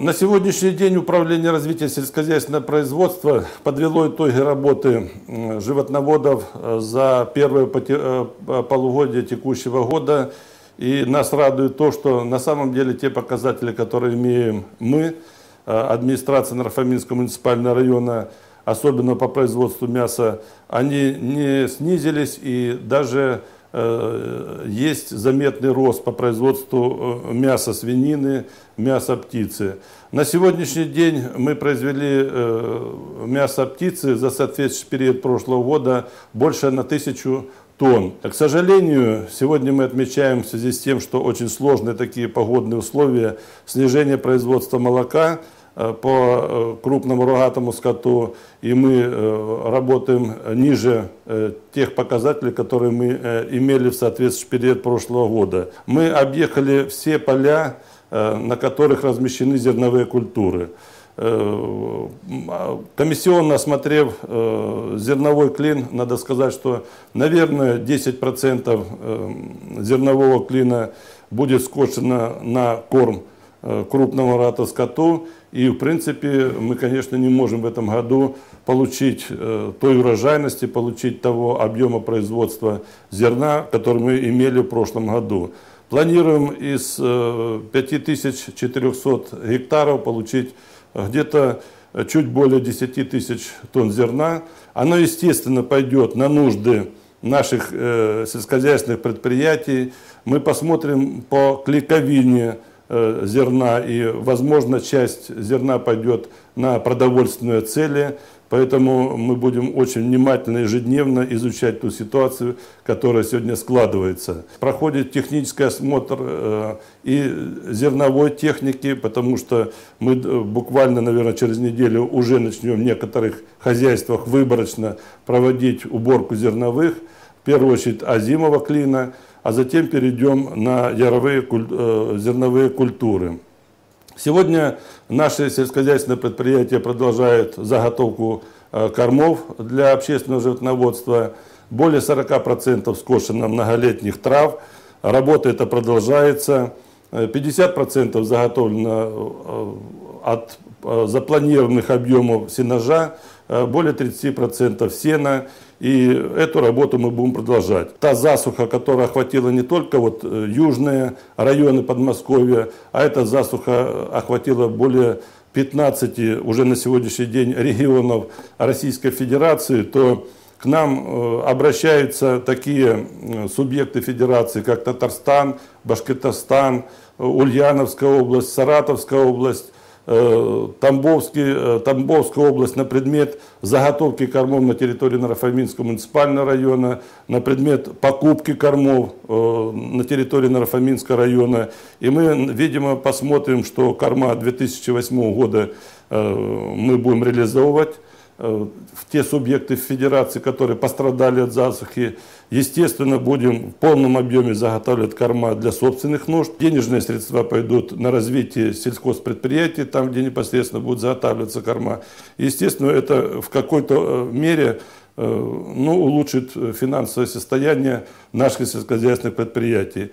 На сегодняшний день Управление развития сельскохозяйственного производства подвело итоги работы животноводов э, за первое э, полугодие текущего года. И нас радует то, что на самом деле те показатели, которые имеем мы, э, администрация Нарфаминского муниципального района, особенно по производству мяса, они не снизились и даже есть заметный рост по производству э, мяса свинины, мяса птицы. На сегодняшний день мы произвели э, мясо птицы за соответствующий период прошлого года больше на тысячу тонн. К сожалению, сегодня мы отмечаем в связи с тем, что очень сложные такие погодные условия, снижение производства молока – Э, по э, крупному рогатому скоту, и мы э, работаем ниже тех показателей, которые мы имели в соответствующий период прошлого года. Мы объехали все поля, на которых размещены зерновые культуры. Комиссионно осмотрев зерновой клин, надо сказать, что, наверное, 10% зернового клина будет скошено на корм Э, крупному рата скоту. И, в принципе, мы, конечно, не можем в этом году получить э, той урожайности, получить того объема производства зерна, который мы имели в прошлом году. Планируем из 5400 э, гектаров получить где-то чуть более 10 тысяч тонн зерна. Оно, естественно, пойдет на нужды наших сельскохозяйственных предприятий. Мы посмотрим по клейковине Э, зерна, и, возможно, часть зерна пойдет на продовольственные цели, поэтому мы будем очень внимательно ежедневно изучать ту ситуацию, которая сегодня складывается. Проходит технический осмотр э, и зерновой техники, потому что мы э, буквально, наверное, через неделю уже начнем в некоторых хозяйствах выборочно проводить уборку зерновых, в первую очередь озимого клина, а затем перейдем на яровые, э, зерновые культуры. Сегодня наши сельскохозяйственные предприятия продолжают заготовку э, кормов для общественного животноводства. Более 40% скошено многолетних трав. Работа эта продолжается. 50% заготовлено э, от запланированных объемов сенажа, более 30% сена и эту работу мы будем продолжать. Та засуха, которая охватила не только вот э, южные районы Подмосковья, а эта засуха охватила более 15 уже на сегодняшний день регионов Российской Федерации, то к нам э, обращаются такие э, субъекты федерации, как Татарстан, Башкортостан, Ульяновская область, Саратовская область, Э, Тамбовский, э, Тамбовская область на предмет заготовки кормов на территории Нарафаминского муниципального района, на предмет покупки кормов э, на территории Нарафаминского района. И мы, видимо, посмотрим, что корма 2008 года мы будем реализовывать. Э, в те субъекты федерации, которые пострадали от засухи. Естественно, будем в полном объеме заготавливать корма для собственных нужд. Денежные средства пойдут на развитие сельхозпредприятий, там, где непосредственно будут заготавливаться корма. Естественно, это в какой-то э, мере э, ну, улучшит финансовое состояние наших сельскохозяйственных предприятий.